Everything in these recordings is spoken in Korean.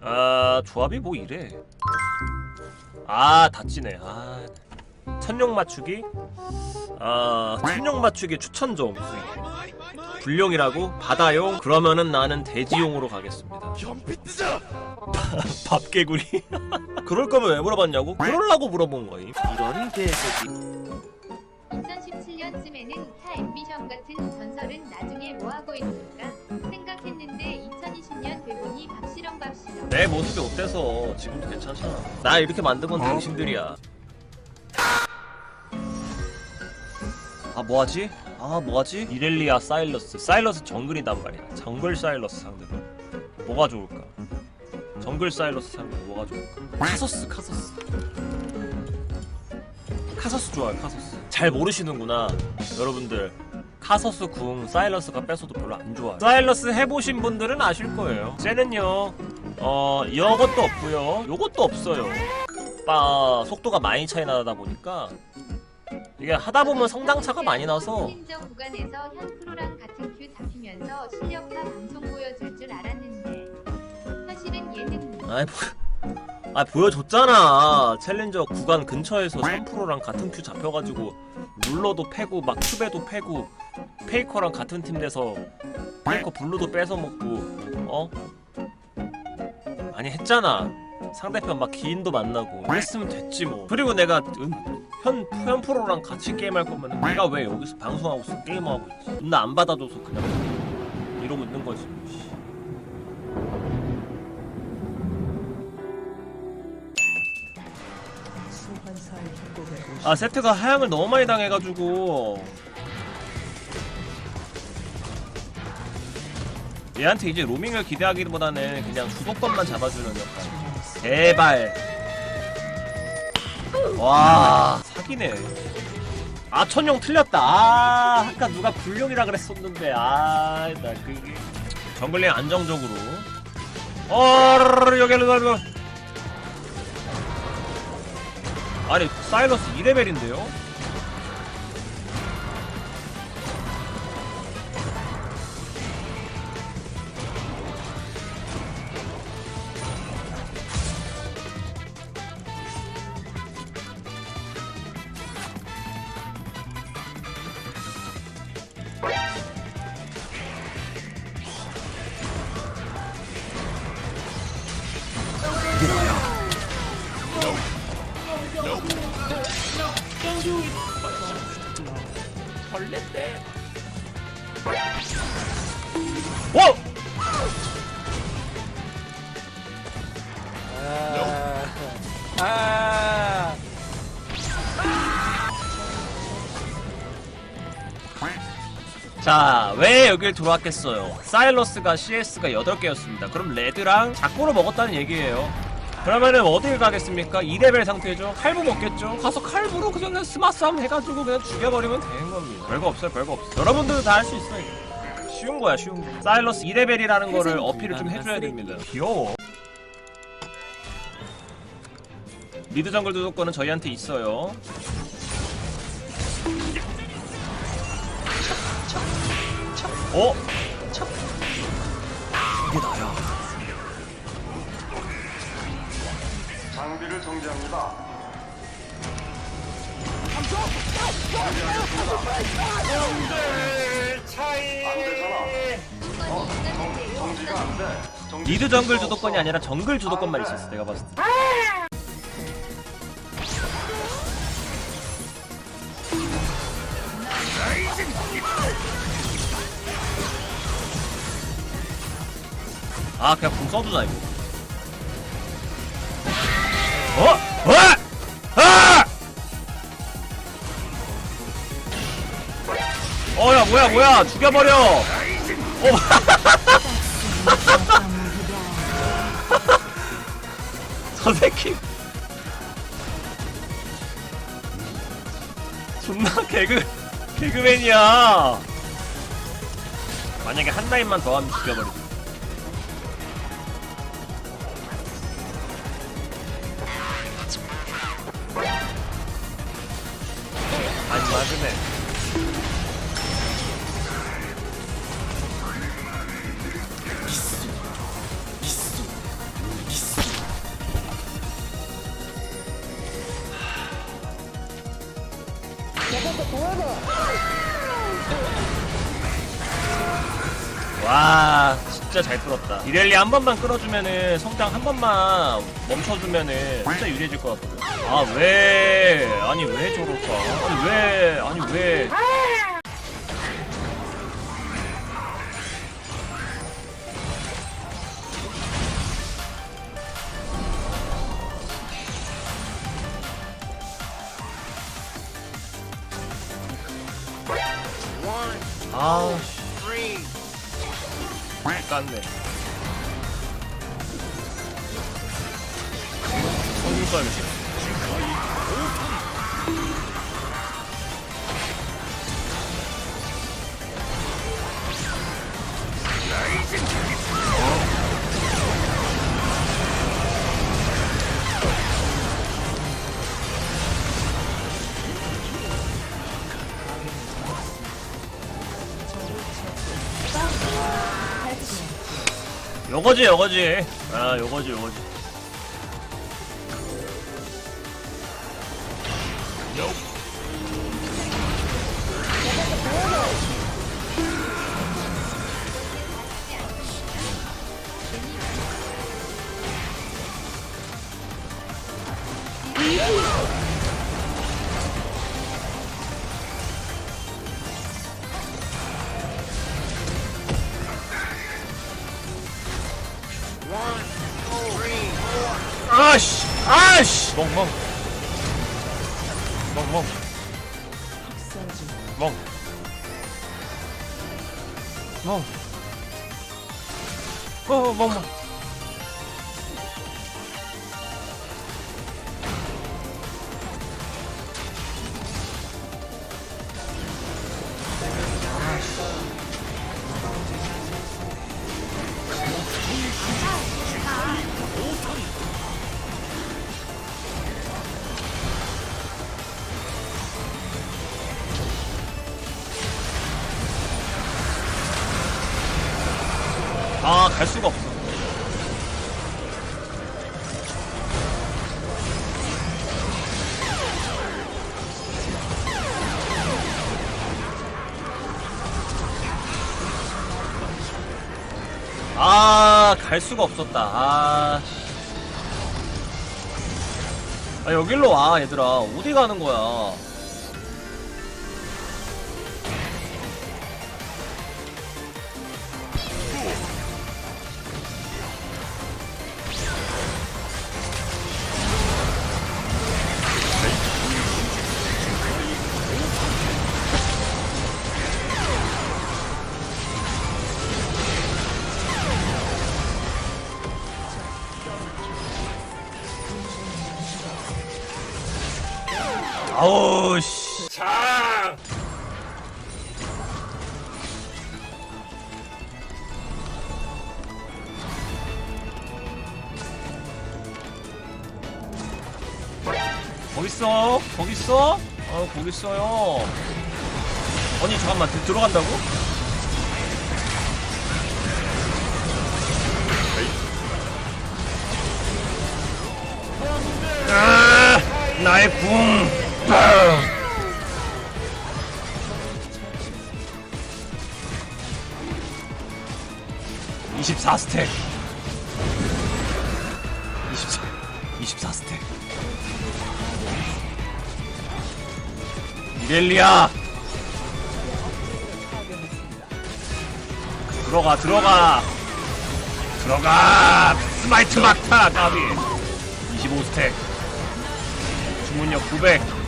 아 조합이 뭐 이래. 아 다찌네. 아 천룡 맞추기? 아 천룡 맞추기 추천점 불룡이라고? 바다용? 그러면은 나는 돼지용으로 가겠습니다. 현피 뜨자. 밥개구리? 그럴 거면 왜 물어봤냐고? 그럴라고 물어본 거임. 이런 개새끼. 2017년쯤에는 타 앰비션 같은 전설은 나중에 뭐 하고 있을까? 생각했는데 2020년 되보니 밥시렁 밥시렁. 내 모습이 어때서? 지금도 괜찮잖아? 나 이렇게 만든 건 당신들이야. 아 뭐하지? 아 뭐하지? 이렐리아 사일러스. 사일러스 정글이단 말이야. 정글 사일러스 상대로. 뭐가 좋을까? 정글 사일러스 상대로 뭐가 좋을까? 카서스 카서스. 카서스 좋아요 카서스 잘 모르시는구나. 여러분들 카서스 궁 사일러스가 뺏어도 별로 안 좋아요. 사일러스 해보신 분들은 아실 거예요. 쟤는요 어 이것도 없고요. 요것도 없어요. 빠 속도가 많이 차이 나다 보니까 이게 하다 보면 성장차가 많이 나서 챌린저 구간에서 현 프로랑 같은 큐 잡히면서 실력파 방송 보여줄 줄 알았는데 사실은 예능 아이 보, 아 보여줬잖아. 챌린저 구간 근처에서 3%랑 같은 큐 잡혀가지고 룰러도 패고 막 큐베도 패고 페이커랑 같은 팀 돼서 페이커 블루도 뺏어 먹고 어? 많이 했잖아. 상대편 막 기인도 만나고 그랬으면 됐지 뭐. 그리고 내가 은, 현, 현 프로랑 같이 게임할 거면 내가 왜 여기서 방송하고 있어? 게임하고 있지 나 안 받아줘서 그냥 이러고 있는 거지 아 세트가 하향을 너무 많이 당해가지고. 얘한테 이제 로밍을 기대하기보다는 그냥 주도권만 잡아주는 역할. 제발. 와 사기네. 아 천룡 틀렸다. 아 아까 누가 불룡이라 그랬었는데. 아나 그게. 정글링 안정적으로. 어 여기로 여기로 아니 사일러스 2레벨인데요? 오! 아. 자, 왜 여길 들어왔겠어요? 사일러스가 CS가 8개였습니다. 그럼 레드랑 작고를 먹었다는 얘기예요. 그러면은 어딜 가겠습니까? 2레벨 상태죠? 칼부 먹겠죠? 가서 칼부로 그냥 스마싸움 해가지고 그냥 죽여버리면 되는 겁니다. 별거 없어요, 별거 없어요. 여러분들도 다 할 수 있어요. 쉬운 거야, 쉬운 거. 사일러스 2레벨이라는 거를 어필을 좀 해줘야 됩니다. 귀여워. 미드 정글 도도권은 저희한테 있어요. 어? 이게 나야. 장비를 정지합니다. 안 되잖아. 어? 정, 정지가 안 돼. 정지 미드 정글 주도권이. 아니라 정글 주도권만 있었어 내가 봤을 때. 아 그냥 궁 써주자 이거. 어? 뭐야 뭐야. 죽여버려. 어. 저 새끼. 존나 개그 개그맨이야. 만약에 한 라인만 더 하면 죽여버리지. 안 맞으네 와 진짜 잘 끌었다. 이렐리 한 번만 끌어주면은 성장 한 번만 멈춰주면은 진짜 유리해질 것 같거든. 아 왜? 아니 왜 저럴까? 아니 왜? 아니 왜 아, 깠네. 성공 썰매. 요거지 요거지. 아 요거지 요거지. 아 멍멍 멍멍 멍 멍. 어, 멍멍. 갈 수가 없어. 아, 갈 수가 없었다. 아. 아, 여길로 와, 얘들아. 어디 가는 거야? 아우, 씨. 장! 거기 있어? 거기 있어? 아, 거기 있어요. 아니, 잠깐만, 들- 들어간다고? 아, 나의 궁. 아. (24 스택) 24 24 스택. 이렐리아! 들어가 들어가. 들어가. 스마이트 막타 까비. 25 스택. 주문력 900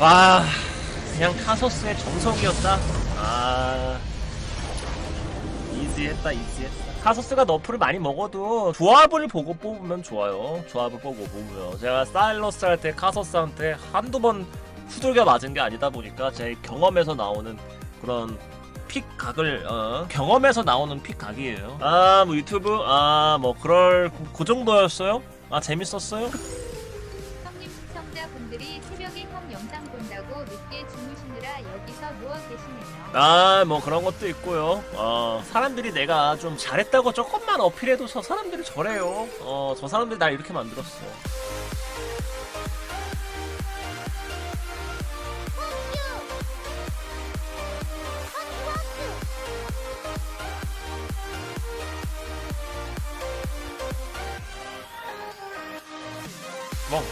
와, 그냥 카서스의 정석이었다. 아, 이지했다, 이지했다. 카서스가 너프를 많이 먹어도 조합을 보고 뽑으면 좋아요. 조합을 보고 뽑으면. 제가 사일러스 할 때 카서스한테 한두 번 후들겨 맞은 게 아니다 보니까 제 경험에서 나오는 그런 픽 각을 어, 경험에서 나오는 픽 각이에요. 아, 뭐 유튜브 아, 뭐 그럴 그 정도였어요? 아, 재밌었어요? 성님 시청자 구독자분들이 새벽에 형 영상 늦게 주무시느라 여기서 누워 계시네요. 아, 뭐 그런 것도 있고요. 어, 사람들이 내가 좀 잘했다고 조금만 어필해도 저 사람들이 저래요. 어, 저 사람들이 날 이렇게 만들었어. 뭐